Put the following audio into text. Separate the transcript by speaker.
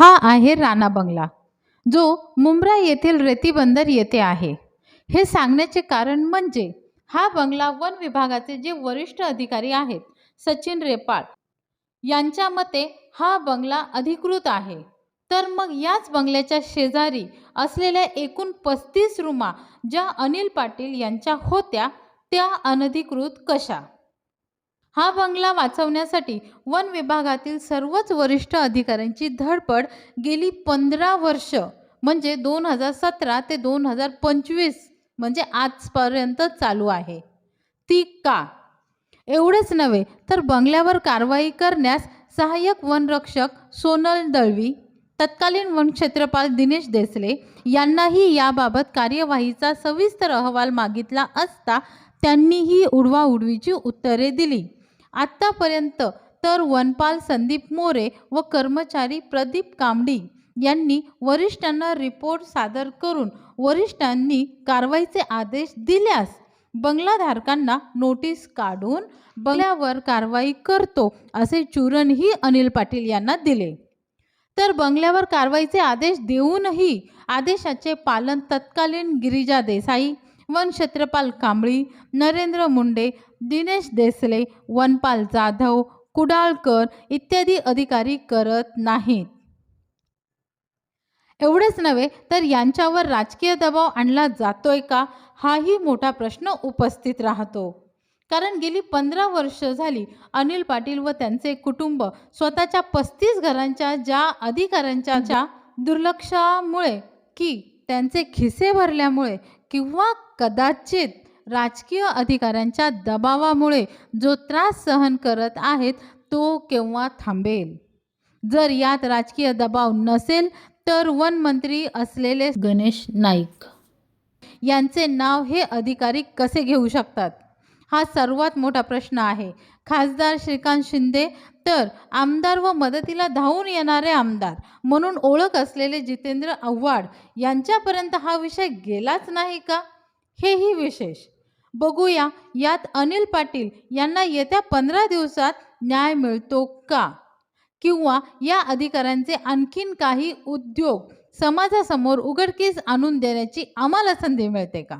Speaker 1: हा आहे राणा बंगला जो मुंब्रा येथील रेतीबंदर येथे आहे. हे सांगण्याचे कारण म्हणजे हा बंगला वन विभागाचे जे वरिष्ठ अधिकारी आहेत सचिन रेपाळ यांच्या मते हा बंगला अधिकृत आहे. तर मग याच बंगल्याच्या शेजारी असलेल्या एकूण पस्तीस रूमा ज्या अनिल पाटील यांच्या होत्या त्या अनधिकृत कशा? हा बंगला वाचवण्यासाठी वन विभागातील सर्वच वरिष्ठ अधिकाऱ्यांची धडपड गेली पंधरा वर्ष म्हणजे दोन हजार सतरा ते दोन हजार पंचवीस म्हणजे आजपर्यंत चालू आहे. ती का? एवढेच नव्हे तर बंगल्यावर कारवाई करण्यास सहाय्यक वनरक्षक सोनल दळवी तत्कालीन वनक्षेत्रपाल दिनेश देसले यांनाही याबाबत कार्यवाहीचा सविस्तर अहवाल मागितला असता त्यांनीही उडवाउडवीची उत्तरे दिली. आत्तापर्यंत तर वनपाल संदीप मोरे व कर्मचारी प्रदीप कांबडी यांनी वरिष्ठांना रिपोर्ट सादर करून वरिष्ठांनी कारवाईचे आदेश दिल्यास बंगलाधारकांना नोटीस काढून बंगल्यावर कारवाई करतो असे चूरणही अनिल पाटील यांना दिले. तर बंगल्यावर कारवाईचे आदेश देऊनही आदेशाचे पालन तत्कालीन गिरिजा देसाई वनक्षेत्रपाल कांबळी नरेंद्र मुंडे दिनेश देसले वनपाल जाधव कुडाळकर इत्यादी अधिकारी करत नाहीत. एवढेच नव्हे तर यांच्यावर राजकीय दबाव आणला जातोय का? हाही मोठा प्रश्न उपस्थित राहतो. कारण गेली पंधरा वर्ष झाली अनिल पाटील व त्यांचे कुटुंब स्वतःच्या पस्तीस घरांच्या ज्या अधिकाऱ्यांच्या दुर्लक्षामुळे की त्यांचे खिसे भरल्यामुळे किंवा कदाचित राजकीय अधिकाऱ्यांच्या दबावामुळे जो त्रास सहन करत आहेत तो केव्हा थांबेल? जर यात राजकीय दबाव नसेल तर वन मंत्री असलेले गणेश नाईक. यांचे नाव हे अधिकारी कसे घेऊ शकतात? हा सर्वात मोठा प्रश्न आहे. खासदार श्रीकांत शिंदे तर आमदार व मदतीला धावून येणारे आमदार म्हणून ओळख असलेले जितेंद्र आव्हाड यांच्यापर्यंत हा विषय गेलाच नाही का? हेही विशेष. बघूया यात अनिल पाटील यांना येत्या पंधरा दिवसात न्याय मिळतो का? किंवा या अधिकाऱ्यांचे आणखीन काही उद्योग समाजासमोर उघडकीस आणून देण्याची आम्हाला संधी मिळते का?